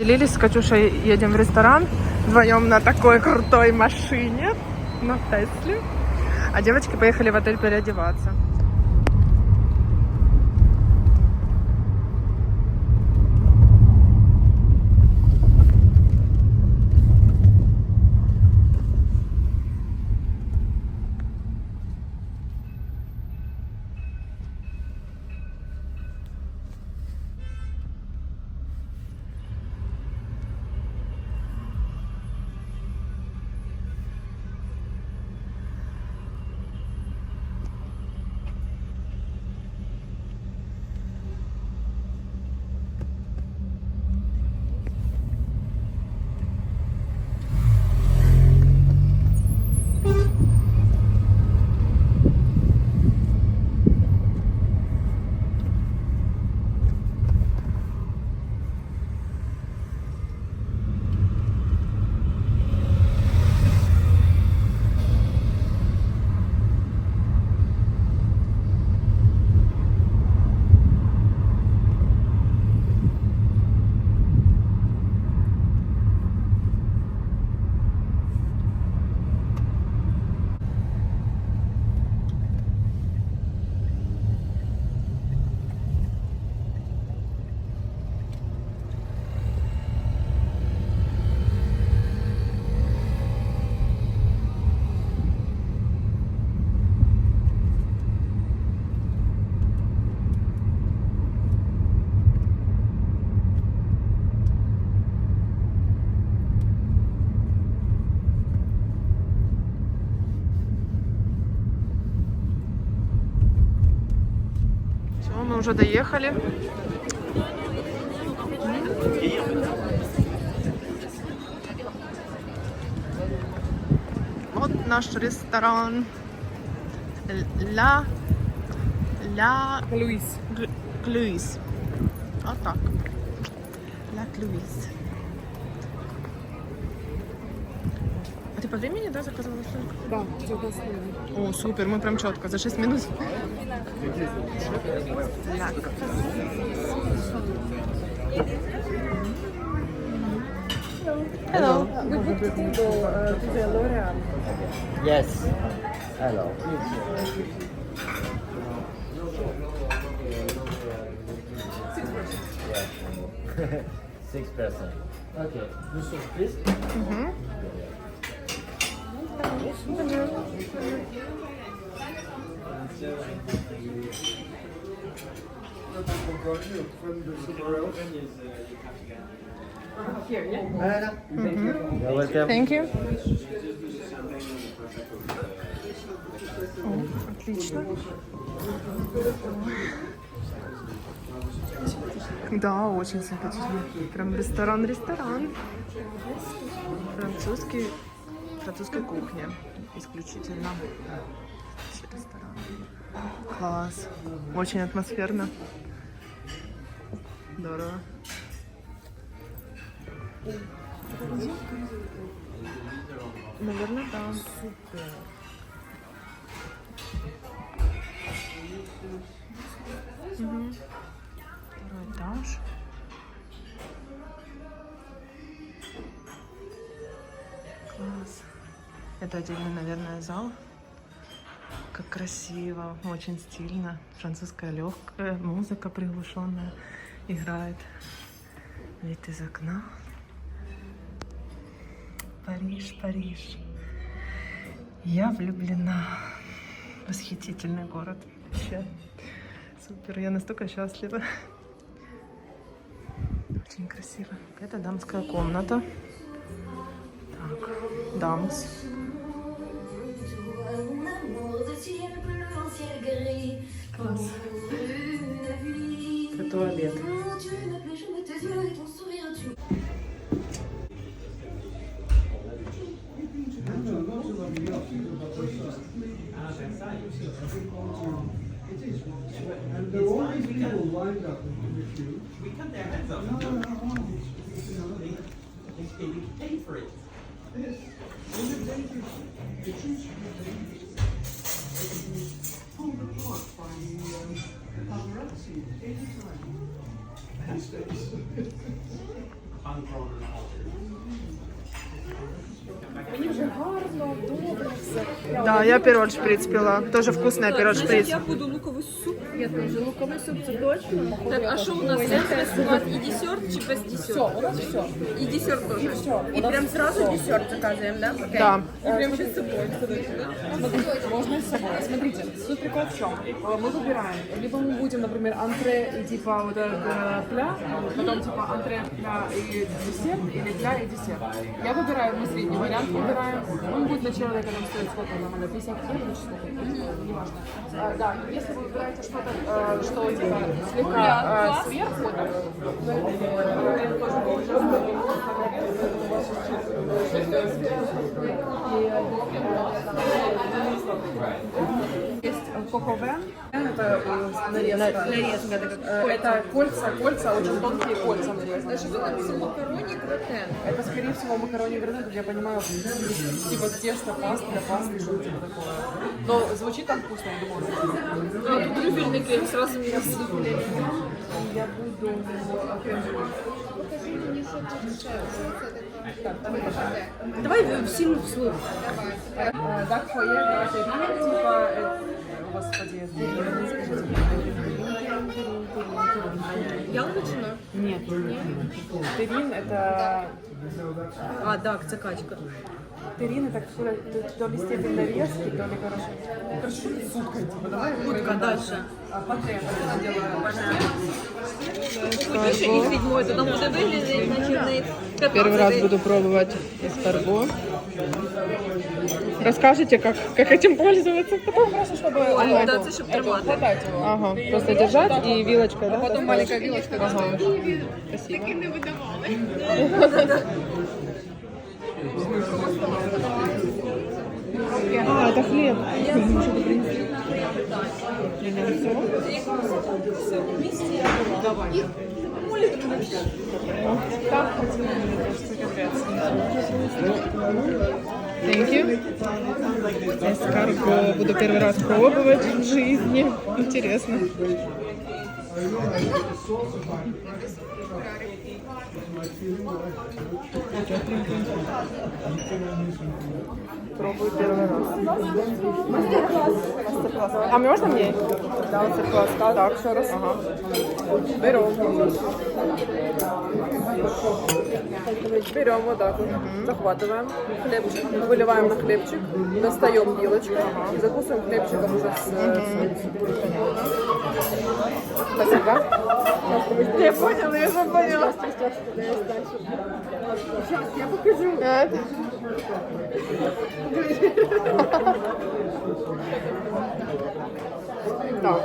Делились с Катюшей, едем в ресторан вдвоем на такой крутой машине, на Тесле. А девочки поехали в отель переодеваться. Уже доехали. Вот наш ресторан. Ла Ля... Ля... Луїс. Клюис. Вот так. Ля Клюис. А ты по времени, да, заказывала столик? Да, основне. О, супер, мы прям четко, за 6 минут. Ля. Hello. We booked a table uh, to the L'Oreal. Yes. Hello. Yeah. Six percent. Okay. You should please. You're welcome. Thank you. Отлично. Да, очень симпатично. Прям ресторан-ресторан. Французский, французская кухня. Исключительно. Вообще ресторан. Класс. Очень атмосферно. Здорово. Наверное, да. Супер. Мгм. Второй этаж. Это отдельный, наверное, зал. Как красиво, очень стильно. Французская легкая музыка приглушенная играет. Вид из окна. Париж, Париж. Я влюблена. Восхитительный город. Вообще супер. Я настолько счастлива. Очень красиво. Это дамская комната. Так, дамс. Класс. Это туалет. Гарно, добре все. Да, я пирож, шприц пила. Тоже вкусная пирог шприц. Я буду луковий суп Я теж луковий суп, це точно. Так, а що у нас? Це у нас і десерт чи без десерт? Все, у нас все. І десерт теж. Все. І прям сразу десерт заказуємо, да? Окей. Да. І прям ще з собою. Смотрите, можно и с собой. Смотрите, суть прикол в чем? Э, Мы выбираем, либо мы будем, например, антре и типа вот этот э, пля, потом типа антре, пля и десерт, или пля и десерт. Я выбираю, мы средний вариант выбираем. Он будет начало эконом стоить сколько нормально, 50 рублей или что-то, неважно. А, Да, если вы выбираете что-то, э, что типа слегка э, сверху, Есть коковен, это э, нарезка. Э, Это кольца, кольца, очень тонкие кольца нарезаны. Це макароні гратен. Это, скорее всего, макарони гранат, как я понимаю, типа тесто, паста для пасты, что-то типа такое. Но звучит там вкусно, я думаю. А тут трюфельники сразу мінус. Я буду окремо. Давай всім вслух. Э, Так, фойе, это типа, э, господи, скажите. Яловичина? Нет. Терин это... А, так, це качка. Терин это то, то, то ли степень нарезки, то ли, короче... Короче, что-то с уткой, типа, давай. Утка, дальше. А, патэ, это делаю паштет. Більше їх відьмою, то там буде виглядати, наче в неї Первый раз буду пробовать эскарго. Расскажите, как, как этим пользоваться? Просто чтобы... Ой, да, це щоб тримати. Хватать его. Ага, просто держать и вилочкой, да? Потом маленькая вилочка Ага. Спасибо. А, это хлеб. Thank you. Эскарго буду первый раз пробовать в жизни. Интересно. Пробую первый раз. Мастер-класс. А можно мне? Да, мастер-класс. Так, еще раз. Ага. Берем. Берем вот так вот, захватываем хлебчик, выливаем на хлебчик, достаем вилочку, закусываем хлебчиком уже с, с- Спасибо. Я поняла, я уже поняла. Сейчас я покажу. Так. Ну,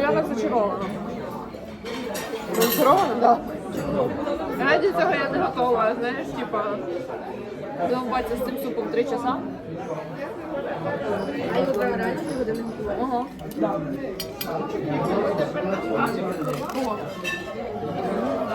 я так зачарована. Зачарована? Да. Ради цього я не готова, знаєш, типа. Довбатися з цим супом три часа. А його треба раніше години Ага. Так,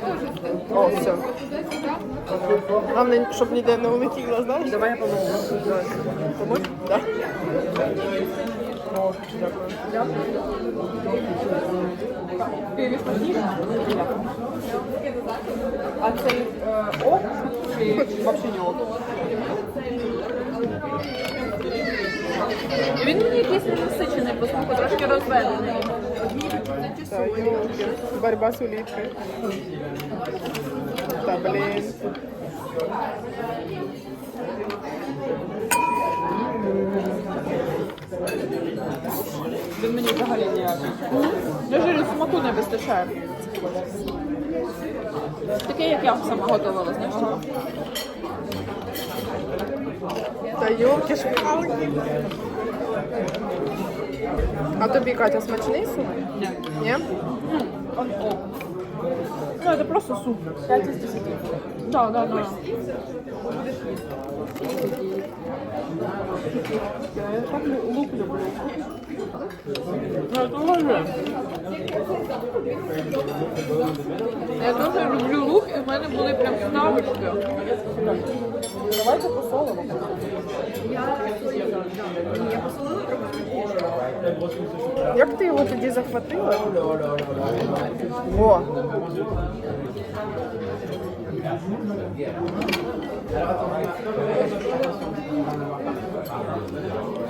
Просто сильніше. О, все. Главное, щоб ніде не улетіло, знаєш? Давай я помогу. Помочь? Да. О, дякую. Не? А цей е, ок чи взагалі не ок? Він мені якийсь ненасичений, по смаку трошки розведений. Та, ёлки. Борьба з улиткою. Та, блін. Він мені взагалі ніякий. Даже смаку не вистачає. Таке, як я сама готувала, знаєш. Та йолки ж палки. А тобі, Катя, смачний суп? Ні. Ні? Ну, это просто суп. 5 из 10. Да, да, да. Я так лук люблю. Это. Я дуже люблю лук, і в мене були прям ставочки. Давайте посолимо. Як ти його тоді захватила? О!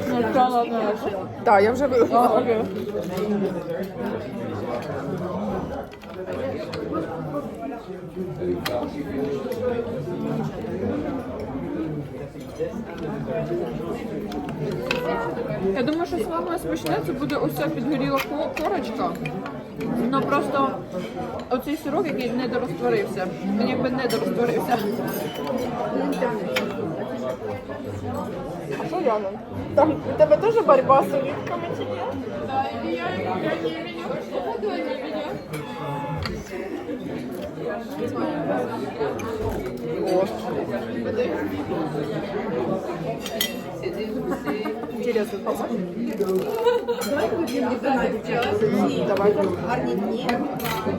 Ну. Так, я вже вилила. окей. Я думаю, що саме смачне це буде ось ця підгоріла корочка. Ну просто оцей сирок, який не дорозтворився. Він якби не дорозтворився. А що Яна? Там у тебе теж боротьба з улітками чи ні? Давайте. Гарні дні. Дякую, дякую.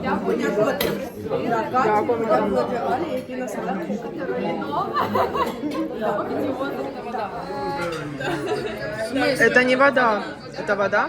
Дякую. Дякую, Алі, які нас Это не вода. Это вода?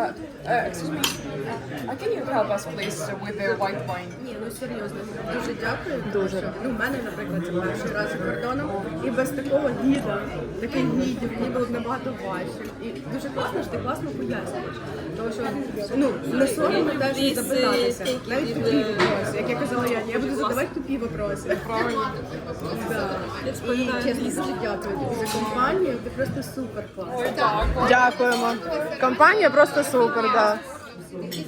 Uh, excuse me. Uh, can you help us please with the white wine? Ні, ну серйозно, дуже дякую. Дуже. Ну, в мене, наприклад, це перший раз за кордоном. І без такого гіда, таких гідів, мені було б набагато важче. І дуже класно, що ти класно пояснюєш. Тому що ну, не соромно теж запитатися. Навіть тупі вопроси. Як я казала я, я буду задавати тупі вопроси. Да. І чесно, дуже дякую тобі за компанію. Ти просто супер клас. Дякуємо. Компанія просто супер, да.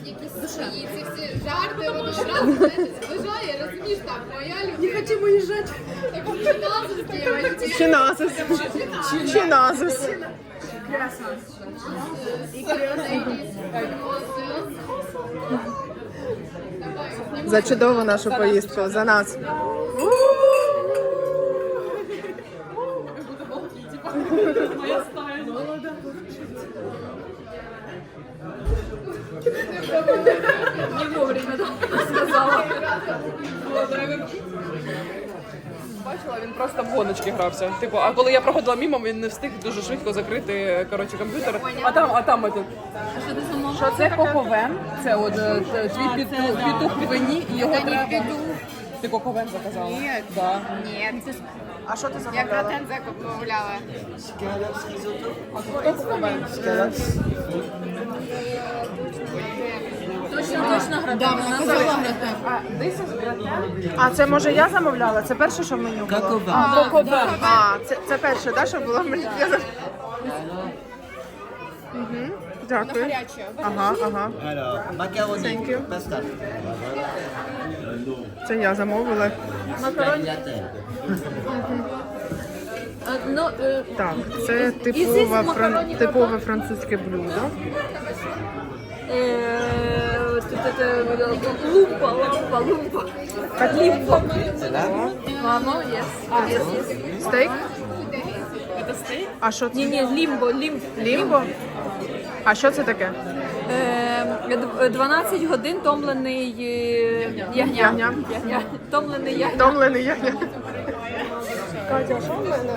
якісь свої, ці всі жарти, воно одразу знаєте, зближає, розумієш, так, моя людина. Не хотів уїжджати. Так, фінансово дівчатки. Чи назис? Чи назис? За чудову нашу поїздку, за нас. Бачила, він просто в гоночки грався. Типу, а коли я проходила мимо, він не встиг дуже швидко закрити коротше, комп'ютер. А там, а там этот. Що це коковен? Це от е, твій петух, петух в вині, і його треба. Ти коковен заказала? Ні. Да. Ні, це ж А що ти я замовляла? гратен замовляла. Точно, точно гратен. А це може я замовляла? Це перше, що в меню було? А, а це, це перше, да, що було в меню? Я Мгм, Дякую. Ага, ага. Alors, macaroni, Thank you. pasta. Це я замовила. Tagliatelle. Ну, е, Так, це типове, фран... типове французьке блюдо. е, т- т- т- лумпа, лампа, лумпа. Лімпа. Мамо, yes. Yes, yes. Стейк? Це стейк? А що це? Ні, ні, лімбо, лімбо. Лімбо? А що це таке? Е, 12 годин томлений е, ягня. Ягня. Ягня. Томлений ягня. Томлений я. Катя, що в мене?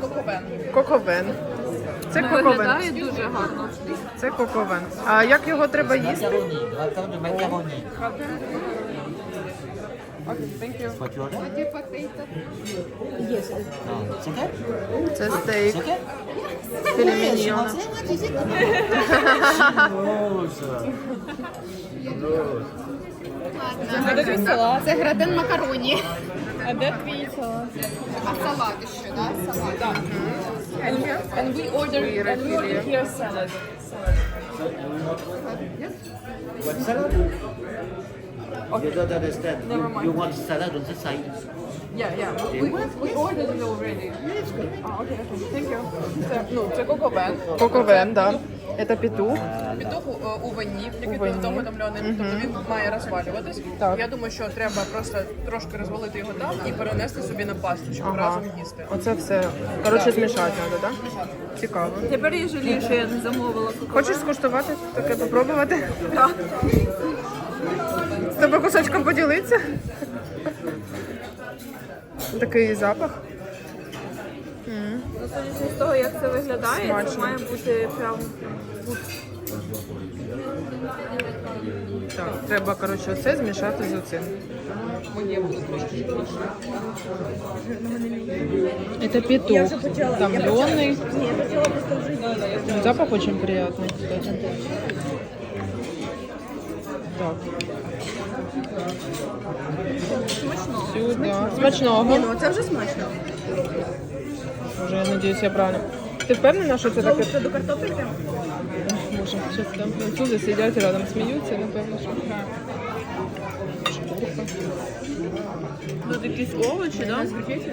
Коковен. Коковен. Це Ну, коковен. Виглядає дуже гарно. Це коковен. А як його треба їсти? Chicken? Це стейк. Chicken? Це градин макароні. А де твій салат? А салат ще, да? Салат. And we order, and we order here salad. What salad? You don't understand. Never You, mind. you want salad on the side. Yeah, yeah. We, we ordered it already. Ah, okay, okay. Thank you. Це, ну, це коковен. Коковен, да. Это петух. Петух у, е, у ванні, який У ванні. приготовлений, тобто він має розвалюватись. Так. Я думаю, що треба просто трошки розвалити його там і перенести собі на пасту, щоб Ага. разом їсти. Оце все. Коротше, змішати треба, так? Да? Цікаво. Тепер я жалію, що я не замовила коковен. Хочеш скуштувати? Таке попробувати? Так. З тобою кусочком поділитися? Такий запах. Ну, судячи з того, як це виглядає, Смачно. це має бути прям Так, треба, коротше, оце змішати з оцим. Это петух. Томленый. Запах очень приятный, кстати. Так. Сюда. Смачного. Ну, це вже смачно. Уже, я надеюсь, я правильно. Ти впевнена, що це таке? Це до картоплі прям. Боже, щас там французи сидять рядом, сміються, напевно, що. тут якісь овочі, да?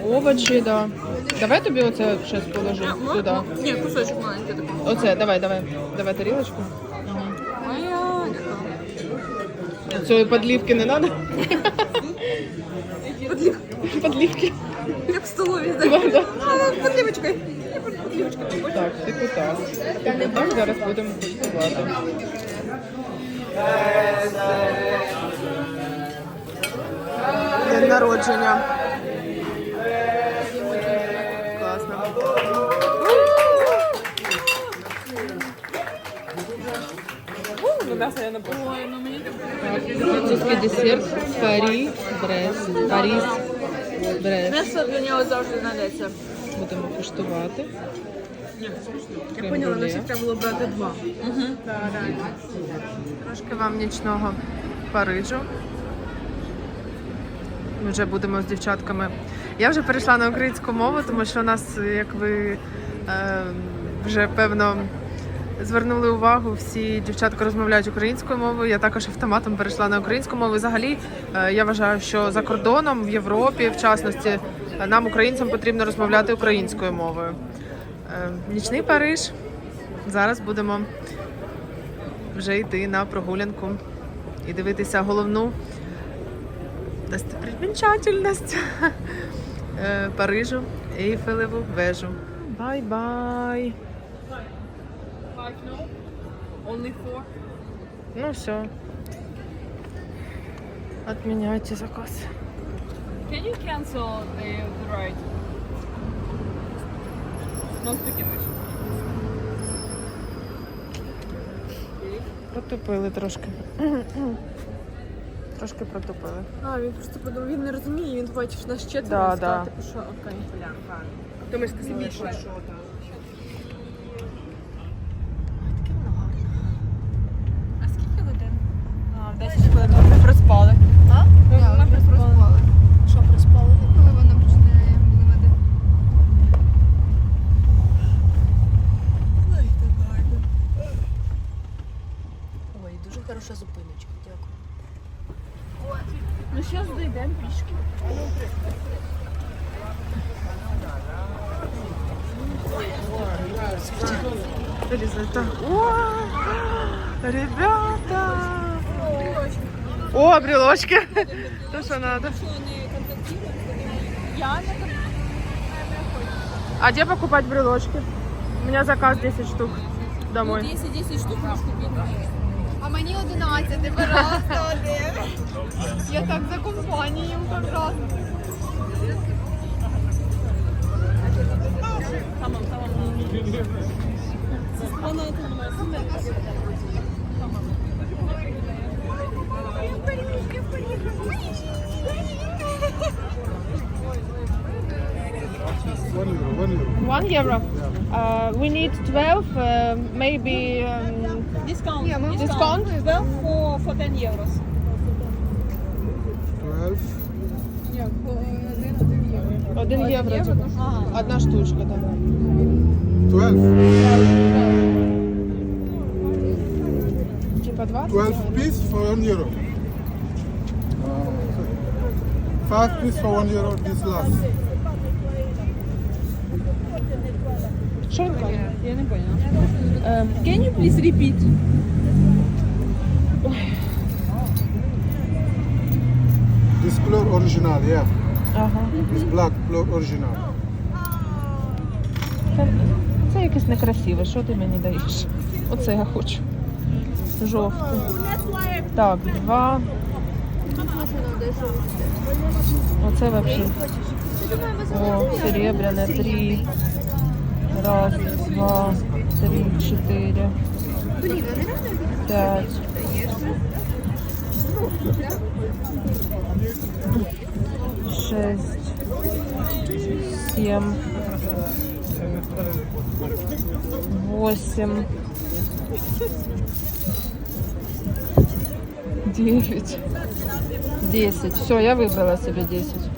Овочі, да. Давай тобі оце щось положу туди. Ні, кусочок маленький такий. Оце, давай, давай. Давай тарілочку. Моя. Цієї подливки не треба? Подливки. Як в столові, Да, да. Подливочкою. Так, типу так. Так, зараз будемо куштувати. День народження. Класно. Ну, м'ясо я не. Французький десерт Парі Брест. Паріс Брест. М'ясо для нього завжди знайдеться. Будемо куштувати. Я поняла, на треба було брати два. Трошки вам нічного Парижу. Ми вже будемо з дівчатками. Я вже перейшла на українську мову, тому що у нас, як ви е, вже певно звернули увагу, всі дівчатка розмовляють українською мовою. Я також автоматом перейшла на українську мову. Взагалі, е, я вважаю, що за кордоном в Європі, в частності, е, нам, українцям, потрібно розмовляти українською мовою. Е, Нічний Париж. Зараз будемо вже йти на прогулянку і дивитися головну достопримічательність Парижу, Ейфелеву вежу. Бай-бай. Only four. Ну все. Отменяйте заказ. Can you cancel the, the ride? English. Протупили трошки. Трошки протупили. А, він просто подумав, він не розуміє, він бачиш нас четверо, Да, і да. сказав, типу, що окей. То ми сказали, що А скільки годин? А, 10 хвилин. Ми проспали. А? Ми проспали. Що проспали? Коли вона починає вливати. Ой, дуже хороша зупиночка, дякую. Ну, зараз дійдемо пішки. Результат. О, ребята! О, брелочки. То, что надо. А где покупать брелочки? У меня заказ 10 штук домой. Якщо 10 штук, можеш купити. А мені 11, пожалуйста, один. Я так за компанією, пожалуйста. One euro. Yeah. Uh, we need 12, uh, maybe um, Discount. Yeah, discount. 12 for, for 10 euros. 12. Один євро. типу. Одна штучка, 12. Типа 20? 12 piece for one euro. 5 piece for 1 euro, this last. Що? Я не поняла. Um, can you please repeat? This color original, yeah. Ага. This black color original. Це, це якесь некрасиве, що ти мені даєш? Оце я хочу. Жовтий. Так, два. Оце вообще. О, серебряне, три. Раз, два, три, чотири. П'ять. Шесть. Семь. восемь, девять, десять. Все, я выбрала себе десять.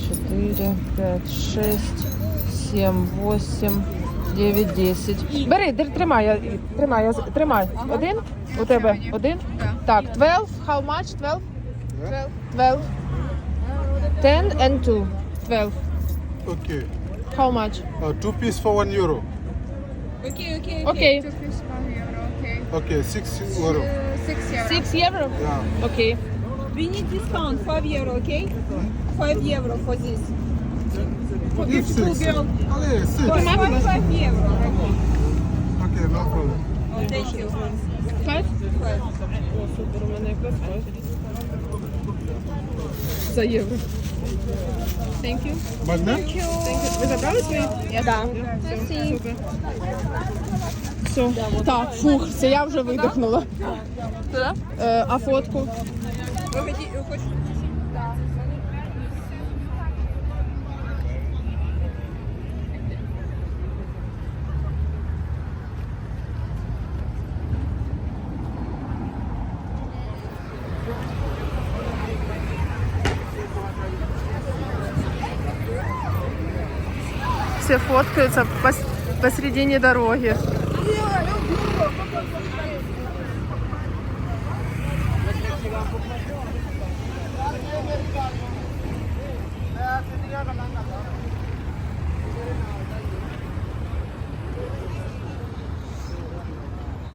Четыре, пять, шесть, семь, восемь, дев'ять, десять. Бери, дер- тримай, я, тримай, я, з- тримай. Один? У тебе один? Так, 12, how much? 12? 12. 10 and 2. 12. Okay. How much? Uh, 2 piece for 1 euro. Окей, окей. Okay. Okay, 6 euro. 6 євро? Yeah. Окей. We need discount 5 euro, okay? 5 euro for this. For Give beautiful 6. girl. Allez, 6. 5, 5 euro. Okay, no problem. Thank you. Five? О, супер, у мене якраз five. За євро. Thank you. Magnet? Thank you. Ви забрали свої? Я да. Все, супер. Все. Так, фух, це я вже видихнула. Е, а фотку? Ви хочете? Все фоткаются пос- посередине дороги.